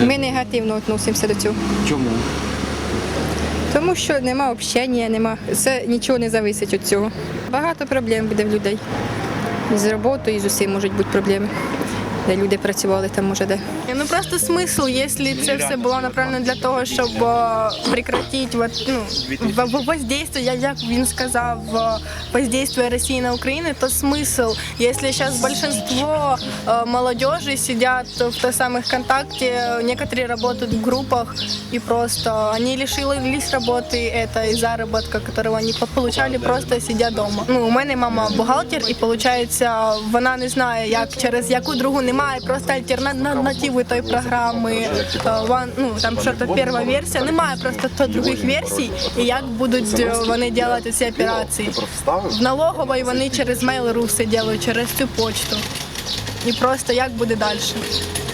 Ми негативно відносимося до цього. Чому? Тому що нема общення, нема. Це нічого не зависить від цього. Багато проблем буде в людей. З роботою, і з усім можуть бути проблеми Де люди працювали, там може де. Ну просто смисл, якщо це все було направлено для того, щоб прекратити вот, ну, в- в- воздействие, я- як він сказав, е, воздействие Росії на Україну, то смисл, якщо зараз большинство е, молодежи сидять в той самих ВКонтакте, некоторые работают в группах, и просто они лишились работы этой заработка, которого они получали, просто сидя дома. Ну, у мене мама бухгалтер, і виходить, вона не знає, як через яку другу немає, просто альтернативи той програми. One, Ну там що то перша версія, немає просто то других версій, і як будуть е, вони робити ці операції. В налоговій вони через мейл руси роблять, через цю почту. І просто як буде далі?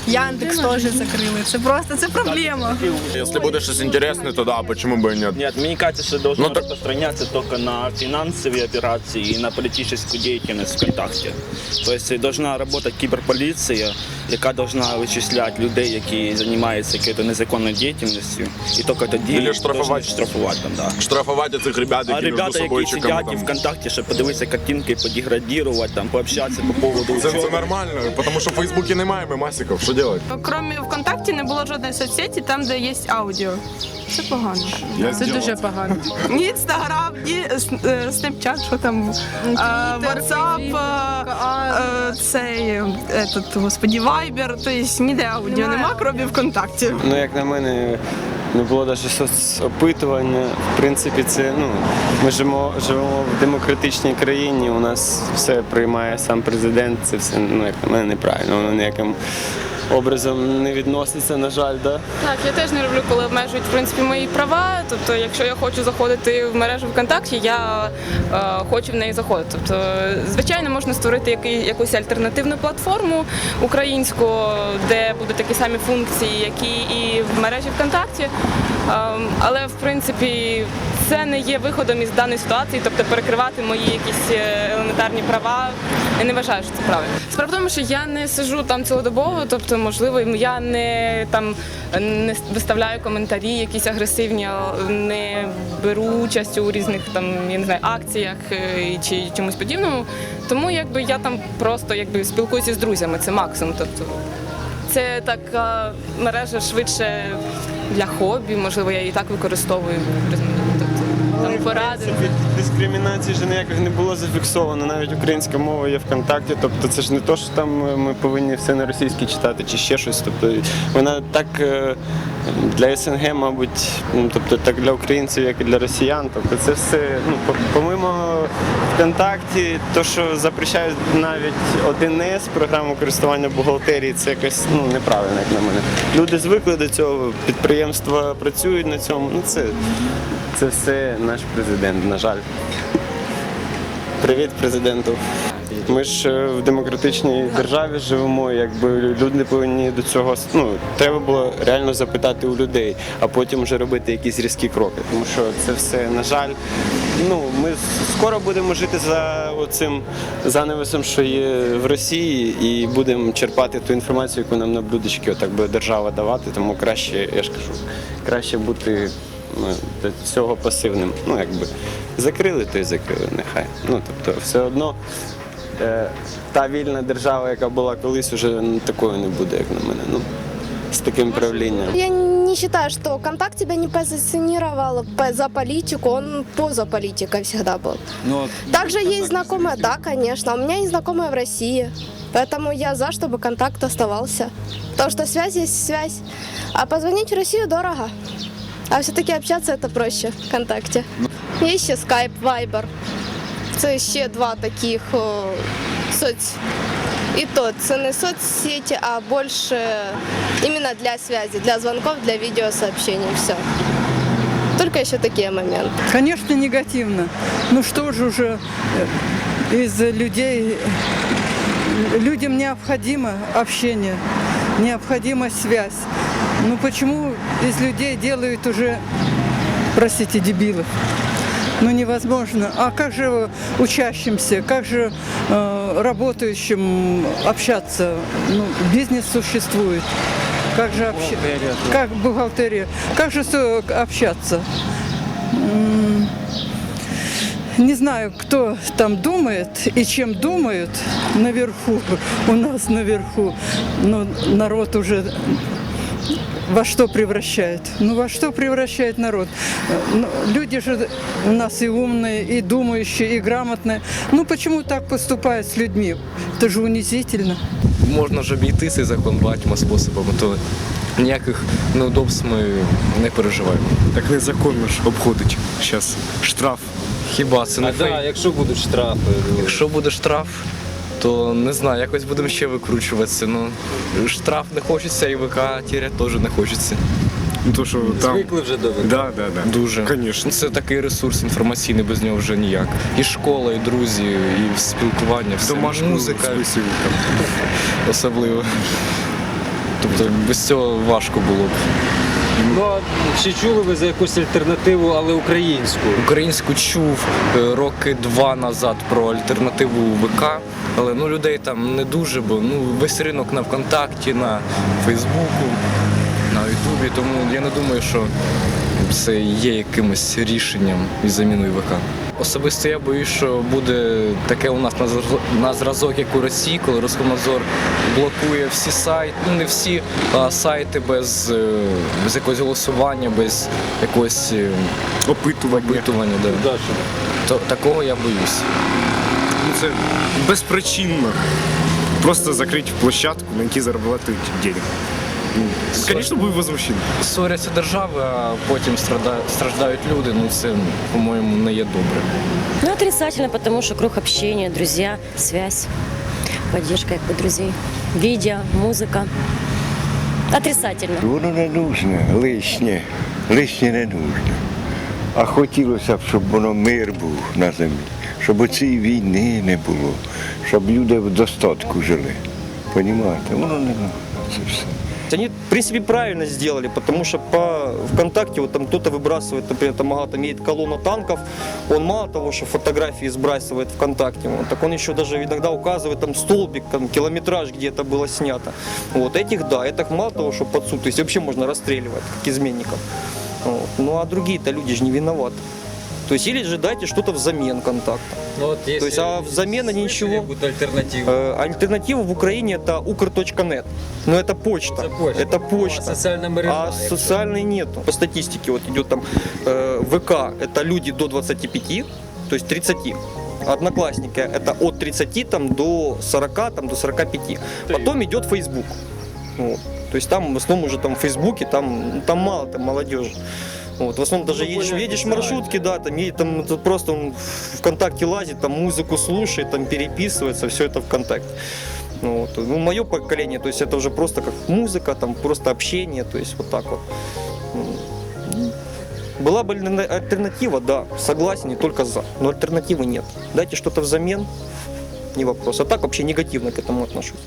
Яндекс теж закрили. Це просто це проблема. Если будет что-то интересное, то да, почему бы и нет. Нет, мне кажется, что должно Ну, так- распространяться только на финансовые операции и на политическую деятельность ВКонтакте. То есть должна работать киберполіція, яка должна вичислять людей, які займаються якоюсь незаконною діяльністю, і тільки тоді Или штрафувати. должны штрафувати там, да. Штрафовать этих ребят, А які між ребята, собою які чи сидять кому і там. ВКонтакті, щоб подивитися картинки, подеградувати, там, пообщатися по поводу Це, це учоби. нормально, тому що в Фейсбуці немає мемасиків. Що робити? Кроме ВКонтакті не було жодної соцсеті, там, де є аудіо. Це погано. Я Це дуже погано. Ні інстаграм, ні снепчат, що там, ватсап, цей, е, этот, господі, вайбер, тобто ніде аудіо нема, крім ВКонтакті. Ну, як на мене, не було навіть соцопитування. В принципі, це ну ми живемо, живемо в демократичній країні. У нас все приймає сам президент. Це все ну як на мене неправильно. Воно ніяким образом не відноситься, на жаль, да. Так, я теж не люблю, коли обмежують в принципі мої права. Тобто, якщо я хочу заходити в мережу ВКонтакті, я е, хочу в неї заходити. Тобто, звичайно, можна створити який, якусь альтернативну платформу українську, де будуть такі самі функції, які і в мережі ВКонтакті. Ем, але в принципі це не є виходом із даної ситуації, тобто перекривати мої якісь е, елементарні права. Я не вважаю, що це правильно. Справа в тому, що я не сиджу там цілодобово, тобто, можливо, я не там не виставляю коментарі, якісь агресивні, не беру участь у різних там я не знаю акціях е, чи чомусь подібному. Тому якби я там просто якби спілкуюся з друзями, це максимум. Тобто це така мережа швидше для хобі, можливо, я її так використовую. Від дискримінації ж ніяких не було зафіксовано. Навіть українська мова є ВКонтакті. Тобто це ж не то, що там ми повинні все на російській читати чи ще щось. Тобто вона так е, для СНГ, мабуть, ну, тобто так для українців, як і для росіян. Тобто це все, ну, помимо ВКонтакті, то, що запрещають навіть 1С, програму користування бухгалтерії, це якось ну, неправильно, як на мене. Люди звикли до цього, підприємства працюють на цьому. Ну це, це все наш президент, на жаль. Привіт, президенту. Ми ж е, в демократичній державі живемо, якби люди повинні до цього ну, треба було реально запитати у людей, а потім вже робити якісь різкі кроки. Тому що це все, на жаль, ну ми скоро будемо жити за оцим занавесом, що є в Росії, і будемо черпати ту інформацію, яку нам на блюдечки отак буде держава давати. Тому краще, я ж кажу, краще бути ну, до цього пасивним. Ну, якби закрили, то й закрили, нехай. Ну, тобто, все одно е, та вільна держава, яка була колись, уже такою не буде, як на мене. Ну, з таким правлінням. Я не считаю, что Контакт тебя не позиционировал по- за политику, он поза политикой всегда был. Ну, Также есть знакомые, да, конечно, у меня есть знакомые в России, поэтому я за, чтобы контакт оставался. Потому что связь есть связь, а позвонить в Россию дорого. А все-таки общаться это проще в контакте. Є ще Skype, Viber. Це ще два таких о, соц... І то це не соцсети, а більше іменно для связи, для звонков, для видеосообщений. Все. Только еще такие моменты. Конечно, негативно. Ну что же уже э, из людей, людям необходимо общение, необходима связь. Ну почему из людей делают уже, простите, дебилов? Ну невозможно. А как же учащимся, как же э, работающим общаться? Ну, бизнес существует. Как же общаться? Как бухгалтерия? Как же общаться? Не знаю, кто там думает и чем думают наверху, у нас наверху. Но народ уже во что превращает? Ну, во что превращает народ? Э, ну, люди же у нас и умные, и думающие, и грамотные. Ну, почему так поступают с людьми? Это же унизительно. можна ж обійти цей закон багатьма способами, то ніяких неудобств ми не переживаємо. Так незаконно ж обходить зараз штраф. Хіба це не А фейк? да, якщо будуть штрафи, ну, Якщо буде штраф, то не знаю, якось будемо ще викручуватися. Ну, штраф не хочеться, і ВК тіряти теж не хочеться. Ну то що там. звикли вже до війни. Да, да, да. Дуже. Конечно. Це такий ресурс інформаційний, без нього вже ніяк. І школа, і друзі, і спілкування, все. Домашню музика там. особливо. Тобто без цього важко було б. Ну чи чули ви за якусь альтернативу, але українську? Українську чув е, роки два назад про альтернативу ВК, але ну людей там не дуже, бо ну весь ринок на ВКонтакті, на Фейсбуку, на Ютубі. Тому я не думаю, що це є якимось рішенням і заміною ВК. Особисто я боюсь, що буде таке у нас на зразок- як у Росії, коли Роскомнадзор блокує всі сайти, ну не всі а сайти без, е, без якогось голосування, без якогось е, Опитування. опитування. Да. Да, що То, такого я боюсь. Ну це безпричинно. Просто закрити площадку, на якій заробляти денег. Ну, Звісно, буде возмущення. Ссоряться держави, а потім страждають люди. Ну це, по-моєму, не є добре. Ну, отрицательно, потому что круг общения, друзья, связь, поддержка как бы друзей, видео, музыка. Отрицательно. Воно не нужне, лишнє, лишнє не нужне. А хотілося б, щоб воно мир був на землі, щоб цієї війни не було, щоб люди в достатку жили. Понімаєте? Воно не нужне це все Они, в принципе, правильно сделали, потому что по ВКонтакте вот там кто-то выбрасывает, например, там Агат имеет колонну танков, он мало того, что фотографии сбрасывает ВКонтакте, вот, так он еще даже иногда указывает там столбик, там километраж, где это было снято. Вот этих, да, этих мало того, что под суд, то есть вообще можно расстреливать, как изменников. Вот. Ну а другие-то люди же не виноваты. То есть или же дайте что-то взамен контакта. Ну, от, То есть, а взамен они ничего... Альтернативи. Э, Альтернатива в Украине это ukr.net. Но это почта. Це почта. Это почта. А соціальна мережа. А социальной нету. По статистике вот идет там э, ВК это люди до 25, то есть 30. Одноклассники это от 30 там, до 40, там, до 45. Потом идет Facebook. Вот. То есть там в основном уже там в Фейсбуке, там, ну, там мало там молодежи. Вот, в основном даже Ну, едешь, понятно, едешь в да. там, едет, там просто он ВКонтакте лазит, там музыку слушает, там переписывается, все это ВКонтакте. Ну, вот. ну, мое поколение, то есть это уже просто как музыка, там просто общение, то есть вот так вот. М. Была бы альтерна- альтернатива, да, согласен, не только за, но альтернативы нет. Дайте что-то взамен, не вопрос. А так вообще негативно к этому отношусь.